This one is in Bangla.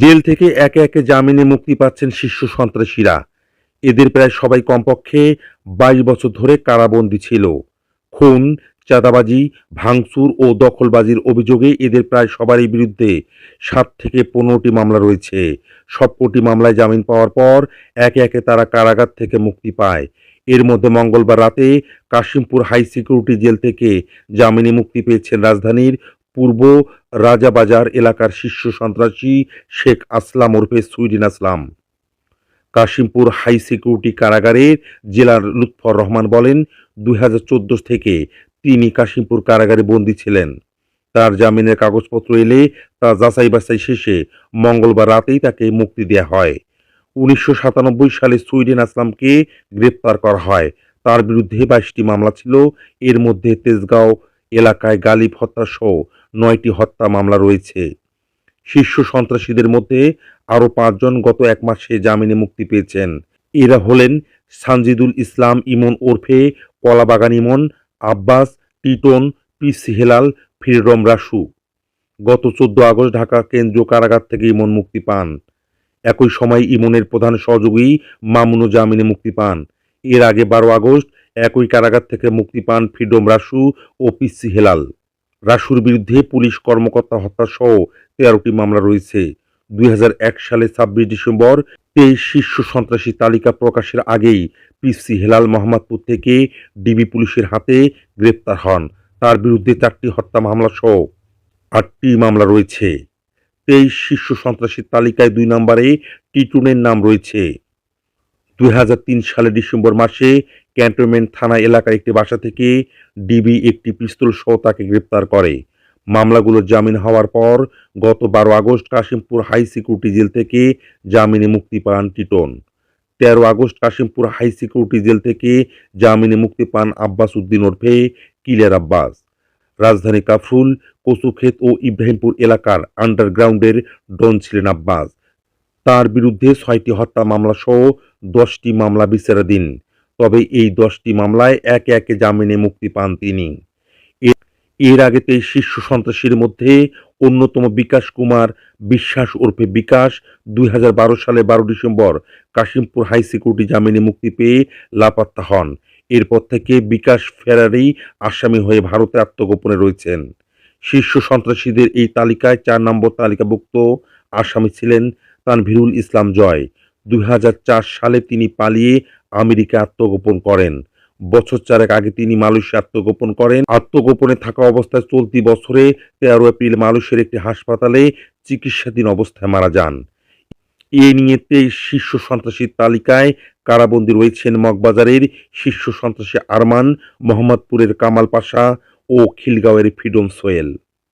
জেল থেকে একে একে জামিনে মুক্তি পাচ্ছেন শীর্ষ সন্ত্রাসীরা। এদের প্রায় সবাই কমপক্ষে বাইশ বছর ধরে কারাবন্দী ছিল। খুন, চাঁদাবাজি, ভাঙচুর ও দখলবাজির অভিযোগে এদের প্রায় সবারই বিরুদ্ধে সাত থেকে পনেরোটি মামলা রয়েছে। সবকটি মামলায় জামিন পাওয়ার পর একে একে তারা কারাগার থেকে মুক্তি পায়। এর মধ্যে মঙ্গলবার রাতে কাশিমপুর হাই সিকিউরিটি জেল থেকে জামিনে মুক্তি পেয়েছেন রাজধানীর পূর্ব রাজাবাজার এলাকার শীর্ষ সন্ত্রাসী শেখ আসলাম ওরফে সুইডিন আসলাম। কাশিমপুর হাই সিকিউরিটি কারাগারের জেলার লুৎফর রহমান বলেন, দুই হাজার চোদ্দ থেকে তিনি কাশিমপুর কারাগারে বন্দী ছিলেন। তার জামিনের কাগজপত্র এলে তা যাচাই বাছাই শেষে মঙ্গলবার রাতেই তাকে মুক্তি দেওয়া হয়। উনিশশো সাতানব্বই সালে সুইডেন আসলামকে গ্রেপ্তার করা হয়। তার বিরুদ্ধে বাইশটি মামলা ছিল। এর মধ্যে তেজগাঁও এলাকায় গালিব হত্যা সহ নয়টি হত্যা মামলা রয়েছে। শীর্ষ সন্ত্রাসীদের মধ্যে আরও পাঁচজন গত এক মাসে জামিনে মুক্তি পেয়েছেন। এরা হলেন সানজিদুল ইসলাম ইমন ওরফে কলাবাগান ইমন, আব্বাস, টিটন, পিসি হেলাল, ফিররম রাসু। গত চোদ্দ আগস্ট ঢাকা কেন্দ্রীয় কারাগার থেকে ইমন মুক্তি পান। একই সময় ইমনের প্রধান সহযোগী মামুনও জামিনে মুক্তি পান। এর আগে বারো আগস্ট একই কারাগার থেকে মুক্তি পান ফ্রিডম রাসু ও পিসি হেলাল। রাসুর বিরুদ্ধে পুলিশ কর্মকর্তা হত্যা সহ তেরোটি মামলা রয়েছে। দুই হাজার এক সালে ছাব্বিশ ডিসেম্বর তেইশ শীর্ষ সন্ত্রাসী তালিকা প্রকাশের আগেই পিসি হেলাল মোহাম্মদপুর থেকে ডিবি পুলিশের হাতে গ্রেপ্তার হন। তার বিরুদ্ধে চারটি হত্যা মামলা সহ আটটি মামলা রয়েছে। তেইশ শীর্ষ সন্ত্রাসীর তালিকায় দুই নম্বরে টিটুনের নাম রয়েছে। দুই হাজার তিন সালে ডিসেম্বর মাসে ক্যান্টনমেন্ট থানা এলাকার একটি বাসা থেকে ডিবি একটি পিস্তল সহ তাকে গ্রেপ্তার করে। মামলাগুলোর জামিন হওয়ার পর গত বারো August Kashimpur high security jail থেকে জামিনে মুক্তি পান টিটন। তেরো August Kashimpur high security jail থেকে জামিনে মুক্তি পান আব্বাস উদ্দিন ওরফে কিলের আব্বাস। রাজধানী কাফরুল, কচুক্ষেত ও ইব্রাহিমপুর এলাকার আন্ডারগ্রাউন্ডের ডন ছিলেন আব্বাস। তার বিরুদ্ধে ছয়টি হত্যা মামলা সহ দশটি মামলা বিচারাধীন। তবে এই দশটি মামলায় একে একে জামিনে মুক্তি পান তিনি। এর আগে তেইশ শীর্ষ সন্ত্রাসীর মধ্যে অন্যতম বিকাশ কুমার বিশ্বাস ওরফে বিকাশ দুই সালে বারো ডিসেম্বর কাশিমপুর হাই সিকিউরিটি জামিনে মুক্তি পেয়ে লাপাত্তা হন। এরপর থেকে বিকাশ ফেরারি আসামি হয়ে ভারতে আত্মগোপনে রয়েছেন। শীর্ষ সন্ত্রাসীদের এই তালিকায় চার নম্বর তালিকাভুক্ত আসামি ছিলেন তানভিরুল ইসলাম জয়। দুই হাজার চার সালে তিনি পালিয়ে আমেরিকা আত্মগোপন করেন। বছর চারেক আগে তিনি মালয়েশিয়া আত্মগোপন করেন। আত্মগোপনে থাকা অবস্থায় চলতি বছরে তেরো এপ্রিল মালয়েশিয়ার একটি হাসপাতালে চিকিৎসাধীন অবস্থায় মারা যান। এ নিয়ে তেইশ শীর্ষ সন্ত্রাসীর তালিকায় কারাবন্দী রয়েছেন মগবাজারের শীর্ষ সন্ত্রাসী আরমান, মোহাম্মদপুরের কামাল পাশা ও খিলগাঁওয়ের ফ্রিডম সোয়েল